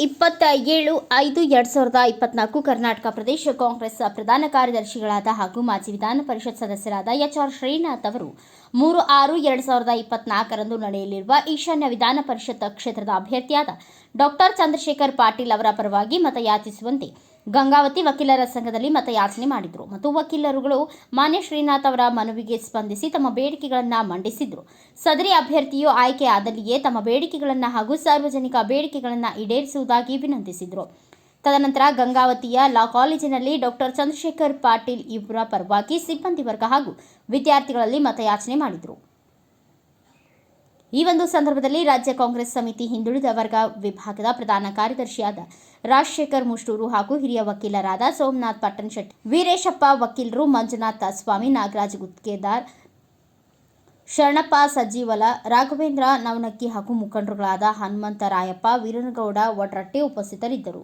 ಇಪ್ಪತ್ತ ಏಳು ಐದು ಎರಡು ಸಾವಿರದ ಇಪ್ಪತ್ನಾಲ್ಕು ಕರ್ನಾಟಕ ಪ್ರದೇಶ ಕಾಂಗ್ರೆಸ್ ಪ್ರಧಾನ ಕಾರ್ಯದರ್ಶಿಗಳಾದ ಹಾಗೂ ಮಾಜಿ ವಿಧಾನ ಪರಿಷತ್ ಸದಸ್ಯರಾದ ಎಚ್ ಆರ್ ಶ್ರೀನಾಥ್ ಅವರು ಮೂರು ಆರು ಎರಡು ಸಾವಿರದ ಇಪ್ಪತ್ನಾಲ್ಕರಂದು ನಡೆಯಲಿರುವ ಈಶಾನ್ಯ ವಿಧಾನ ಪರಿಷತ್ ಕ್ಷೇತ್ರದ ಅಭ್ಯರ್ಥಿಯಾದ ಡಾಕ್ಟರ್ ಚಂದ್ರಶೇಖರ್ ಪಾಟೀಲ್ ಅವರ ಪರವಾಗಿ ಮತಯಾಚಿಸುವಂತೆ ಗಂಗಾವತಿ ವಕೀಲರ ಸಂಘದಲ್ಲಿ ಮತಯಾಚನೆ ಮಾಡಿದರು. ಮತ್ತು ವಕೀಲರುಗಳು ಮಾನ್ಯ ಶ್ರೀನಾಥ್ ಅವರ ಮನವಿಗೆ ಸ್ಪಂದಿಸಿ ತಮ್ಮ ಬೇಡಿಕೆಗಳನ್ನು ಮಂಡಿಸಿದರು. ಸದರಿ ಅಭ್ಯರ್ಥಿಯು ಆಯ್ಕೆ ಆದಲ್ಲಿಯೇ ತಮ್ಮ ಬೇಡಿಕೆಗಳನ್ನು ಹಾಗೂ ಸಾರ್ವಜನಿಕ ಬೇಡಿಕೆಗಳನ್ನು ಈಡೇರಿಸುವುದಾಗಿ ವಿನಂತಿಸಿದರು. ತದನಂತರ ಗಂಗಾವತಿಯ ಲಾ ಕಾಲೇಜಿನಲ್ಲಿ ಡಾಕ್ಟರ್ ಚಂದ್ರಶೇಖರ್ ಪಾಟೀಲ್ ಇವರ ಪರವಾಗಿ ಸಿಬ್ಬಂದಿ ವರ್ಗ ಹಾಗೂ ವಿದ್ಯಾರ್ಥಿಗಳಲ್ಲಿ ಮತಯಾಚನೆ ಮಾಡಿದರು. ಈ ಒಂದು ಸಂದರ್ಭದಲ್ಲಿ ರಾಜ್ಯ ಕಾಂಗ್ರೆಸ್ ಸಮಿತಿ ಹಿಂದುಳಿದ ವರ್ಗ ವಿಭಾಗದ ಪ್ರಧಾನ ಕಾರ್ಯದರ್ಶಿಯಾದ ರಾಜಶೇಖರ್ ಮುಷ್ಟೂರು ಹಾಗೂ ಹಿರಿಯ ವಕೀಲರಾದ ಸೋಮನಾಥ್ ಪಟ್ಟಣಶೆಟ್ಟಿ ವೀರೇಶಪ್ಪ ವಕೀಲರು ಮಂಜುನಾಥ ಸ್ವಾಮಿ, ನಾಗರಾಜ್ ಗುತ್ಕೇದಾರ್ ಶರಣಪ್ಪ ಸಜ್ಜೀವಲ, ರಾಘವೇಂದ್ರ ನವನಕ್ಕಿ ಹಾಗೂ ಮುಖಂಡರುಗಳಾದ ಹನುಮಂತ ರಾಯಪ್ಪ, ವೀರನಗೌಡ ವಡ್ರಟ್ಟಿ ಉಪಸ್ಥಿತರಿದ್ದರು.